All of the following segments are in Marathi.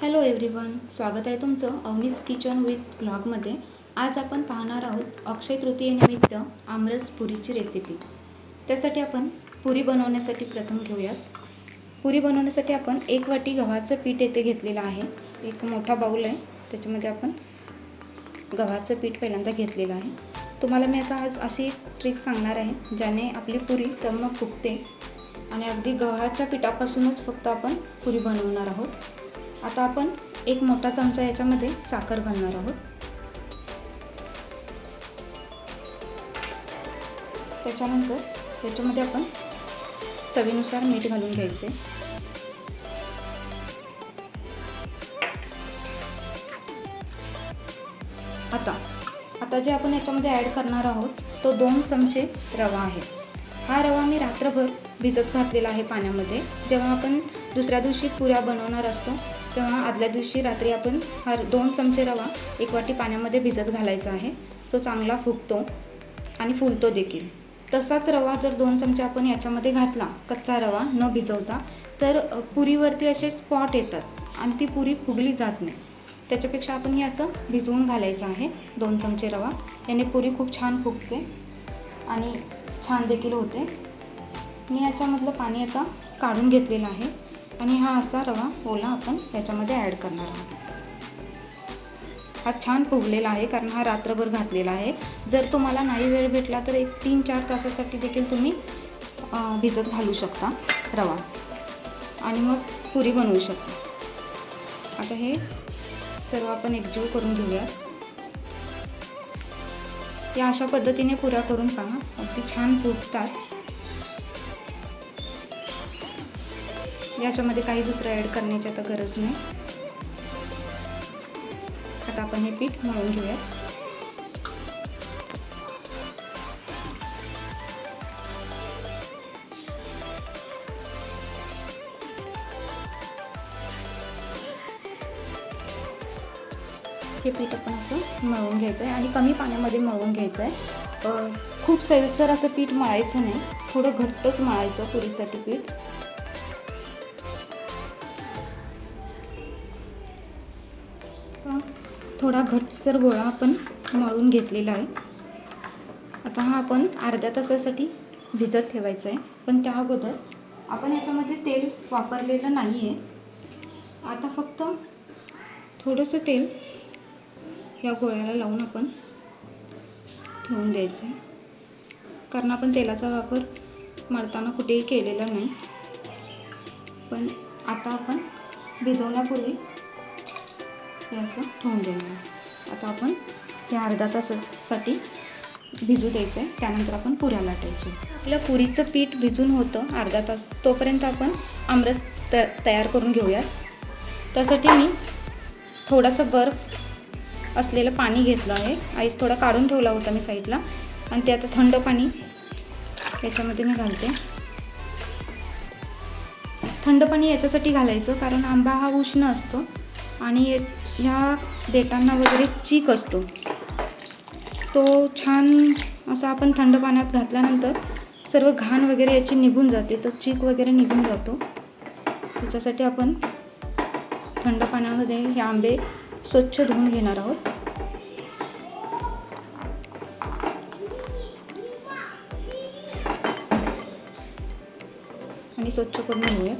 हॅलो एव्हरीवन स्वागत आहे तुमचं अवनीज किचन विथ ब्लॉगमध्ये आज आपण पाहणार आहोत अक्षय तृतीयेनिमित्त आमरस पुरीची रेसिपी त्यासाठी आपण पुरी बनवण्यासाठी प्रथम घेऊयात. पुरी बनवण्यासाठी आपण एक वाटी गव्हाचं पीठ येथे घेतलेलं आहे. एक मोठा बाऊल आहे. त्याच्यामध्ये आपण गव्हाचं पीठ पहिल्यांदा घेतलेलं आहे. तुम्हाला मी आता आज अशी ट्रिक सांगणार आहे ज्याने आपली पुरी तम फुगते. आणि अगदी गव्हाच्या पिठापासूनच फक्त आपण पुरी बनवणार आहोत. आता आपण एक मोठा चमचा याच्यामध्ये साखर घालणार आहोत. त्याच्यानंतर त्याच्यामध्ये आपण चवीनुसार मीठ घालून घ्यायचे. आता आता जे आपण याच्यामध्ये ॲड करणार आहोत तो दोन चमचे रवा आहे. हा रवा मी रात्रभर भिजत घातलेला आहे पाण्यामध्ये. जेव्हा आपण दुसऱ्या दिवशी पुऱ्या बनवणार असतो तेव्हा आदल्या दिवशी रात्री आपण हर दोन चमचे रवा एक वाटी पाण्यामध्ये भिजत घालायचा आहे. तो चांगला फुगतो आणि फुलतो देखील. तसाच रवा जर दोन चमचे आपण याच्यामध्ये घातला कच्चा रवा न भिजवता तर पुरीवरती असे स्पॉट येतात आणि ती पुरी फुगली जात नाही. त्याच्यापेक्षा आपण हे असं भिजवून घालायचं आहे दोन चमचे रवा. याने पुरी खूप छान फुगते आणि छान देखील होते. मी याच्यामधलं पाणी आता काढून घेतलेलं आहे. आणि हा असा रवा ओला आपण त्याच्यामध्ये ॲड करणार आहोत. हा छान फुगलेला आहे कारण हा रात्रभर घातलेला आहे. जर तुम्हाला नाही वेळ भेटला तर एक तीन चार तासासाठी देखील तुम्ही भिजत घालू शकता रवा. आणि मग पुरी बनवू शकता. आता हे सर्व आपण एकजीव करून घेऊया. या अशा पद्धतीने पुऱ्या करून पहा. अगदी छान फुगतात. याच्यामध्ये काही दुसरं ॲड करण्याची आता गरज नाही. आता आपण हे पीठ मळून घेऊया हे पीठ आपण असं मळून घ्यायचं आहे आणि कमी पाण्यामध्ये मळून घ्यायचं आहे खूप सैलसर असं पीठ मळायचं नाही. थोडं घट्टच मळायचं पुरीसाठी पीठ. थोडा घटसर गोळा आपण मळून घेतलेला आहे. आता हा आपण अर्ध्या तासासाठी भिजत ठेवायचा आहे. पण त्या अगोदर आपण याच्यामध्ये तेल वापरलेलं नाही आहे आता फक्त थोडंसं तेल या गोळ्याला लावून आपण ठेवून द्यायचं आहे. कारण आपण तेलाचा वापर मळताना कुठेही केलेला नाही. पण आता आपण भिजवण्यापूर्वी हे असं ठेवून देणार. आता आपण त्या अर्धा तासासाठी भिजू द्यायचं आहे त्यानंतर आपण पुऱ्या लाटायची आपलं पुरीचं पीठ भिजून होतं अर्धा तास. तोपर्यंत आपण आमरस त तयार करून घेऊयात. त्यासाठी मी थोडंसं बर्फ असलेलं पाणी घेतलं आहे. आईस थोडा काढून ठेवला होता मी साईडला. आणि ते आता थंड पाणी याच्यामध्ये मी घालते. थंड पाणी याच्यासाठी घालायचं कारण आंबा हा उष्ण असतो. आणि ह्या देताना वगैरे चीक असतो. तो छान असा आपण थंड पाण्यात घातल्यानंतर सर्व घाण वगैरे याची निघून जाते. तर चीक वगैरे निघून जातो. त्याच्यासाठी आपण थंड पाण्यामध्ये हे आंबे स्वच्छ धुवून घेणार आहोत. आणि स्वच्छ करून घेऊया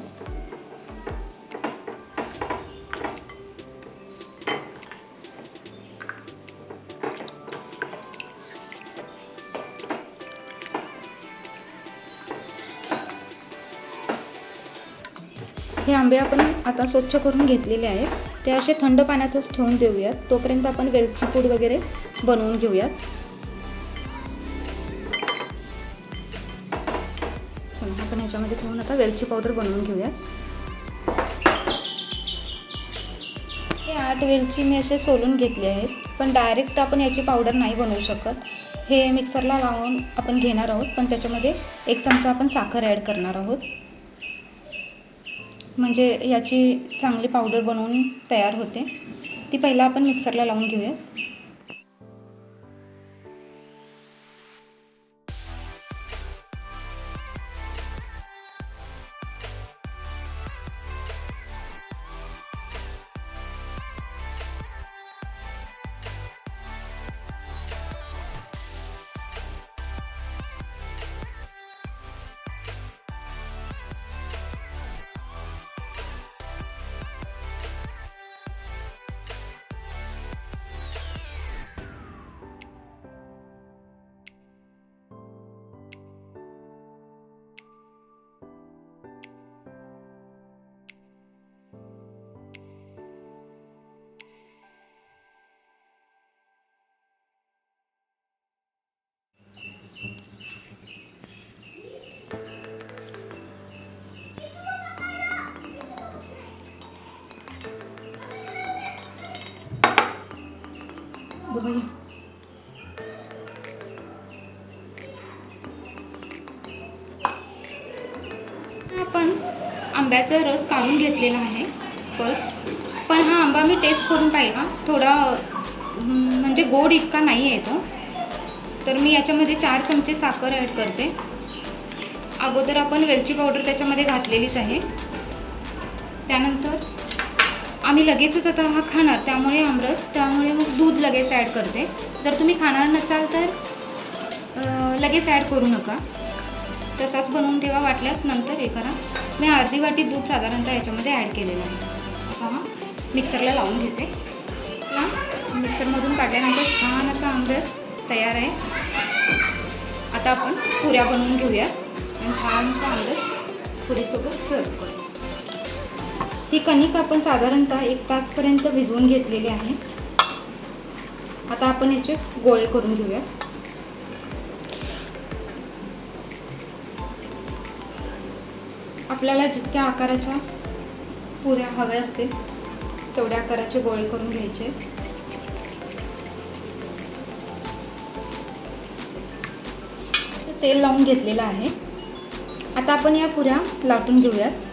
आंबे आपण आता स्वच्छ करून घेतलेले आहेत. ते असे थंड पाण्यातच ठेवून देऊयात. तोपर्यंत आपण वेलची पूड वगैरे बनवून घेऊयात. आपण ह्याच्यामध्ये ठेवून आता वेलची पावडर बनवून घेऊयात. हे आठ वेलची मी असे सोलून घेतले आहेत. पण डायरेक्ट आपण याची पावडर नाही बनवू शकत. हे मिक्सरला लावून आपण घेणार आहोत. पण त्याच्यामध्ये एक चमचा आपण साखर ॲड करणार आहोत. म्हणजे याची चांगली पावडर बनवून तयार होते. ती पहिला आपण मिक्सरला लावून घेऊया अगं बाई. आपण आंब्याचा रस काढून घेतलेला आहे पण पण हा आंबा मी टेस्ट करून पाहिला. थोडा म्हणजे गोड इतका नाही आहे तो. तर मी याच्यामध्ये चार चमचे साखर ॲड करते. अगोदर आपण वेलची पावडर त्याच्यामध्ये घातलेलीच आहे. त्यानंतर आम्ही लगेचच आता हा खाणार त्यामुळे आमरस त्यामुळे मग दूध लगेच ॲड करते. जर तुम्ही खाणार नसाल तर लगेच ॲड करू नका. तसाच बनवून ठेवा वाटल्यास नंतर हे करा. मी अर्धी वाटी दूध साधारणतः याच्यामध्ये ॲड केलेलं आहे. हा मिक्सरला लावून घेते. हा मिक्सरमधून काढल्यानंतर छान असा आमरस तयार आहे. आता आपण पुऱ्या बनवून घेऊया आणि छानसा आमरस पुरीसोबत सर्व करू. ही कणिक आपण साधारणतः एक तासपर्यंत भिजवून घेतलेली आहे. आता आपण याचे गोळे करून घेऊया. आपल्याला जितक्या आकाराच्या पुऱ्या हव्या असतील तेवढ्या आकाराचे गोळे करून घ्यायचे. तेल लावून घेतलेलं आहे. आता आपण या पुऱ्या लाटून घेऊयात.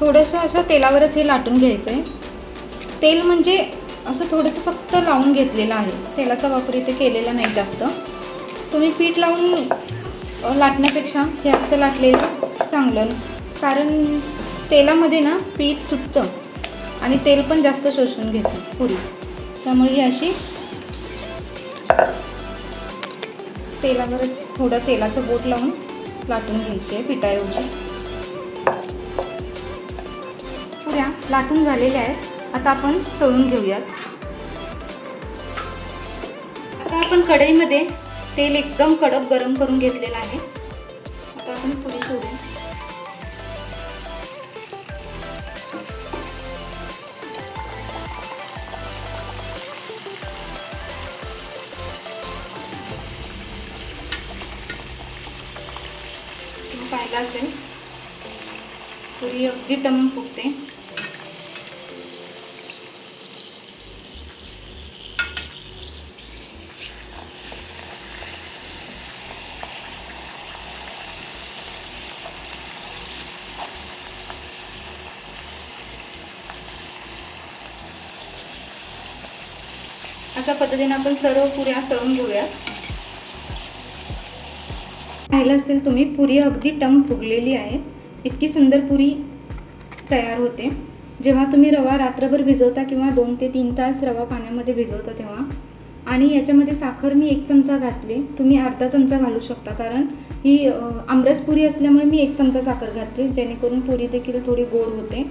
थोडंसं असं तेलावरच हे लाटून घ्यायचं आहे तेल म्हणजे असं थोडंसं फक्त लावून घेतलेलं आहे. तेलाचा वापर इथे केलेला नाही जास्त. तुम्ही पीठ लावून लाटण्यापेक्षा हे असं लाटलेलं चांगलं. कारण तेलामध्ये ना पीठ सुटतं आणि तेल पण जास्त शोषून घेतं पुरी. त्यामुळे ही अशी तेलावरच थोडं तेलाचं बोट लावून लाटून घ्यायची आहे पिठाऐवजी. लाटून झालेले आहेत. आता आपण तळून घेऊयात. आता आपण कढईमध्ये तेल एकदम कडक गरम करून घेतलेलं आहे. आता आपण पुरी सोडूया पाहिला पाहिलं असेल पुरी अगदी टम फुगते. अशा पद्धतीने आपण सर्व पुऱ्या तळून घेऊया. पाहिलं असेल तुम्ही पुरी अगदी टम फुगलेली आहे. इतकी सुंदर पुरी तयार होते. जेव्हा तुम्ही रवा रात्रभर भिजवता किंवा दोन ते तीन तास रवा पाण्यामध्ये भिजवता तेव्हा आणि याच्यामध्ये साखर मी एक चमचा घातली तुम्ही अर्धा चमचा घालू शकता. कारण ही आमरस पुरी असल्यामुळे मी एक चमचा साखर घातली जेणेकरून पुरी देखील थोडी गोड होते.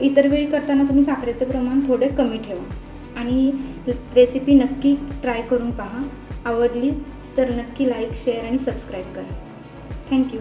इतर वेळी करताना तुम्ही साखरेचं प्रमाण थोडे कमी ठेवा. आणि रेसिपी नक्की ट्राय करून पहा. आवडली तर नक्की लाईक शेअर आणि सबस्क्राईब करा. Thank you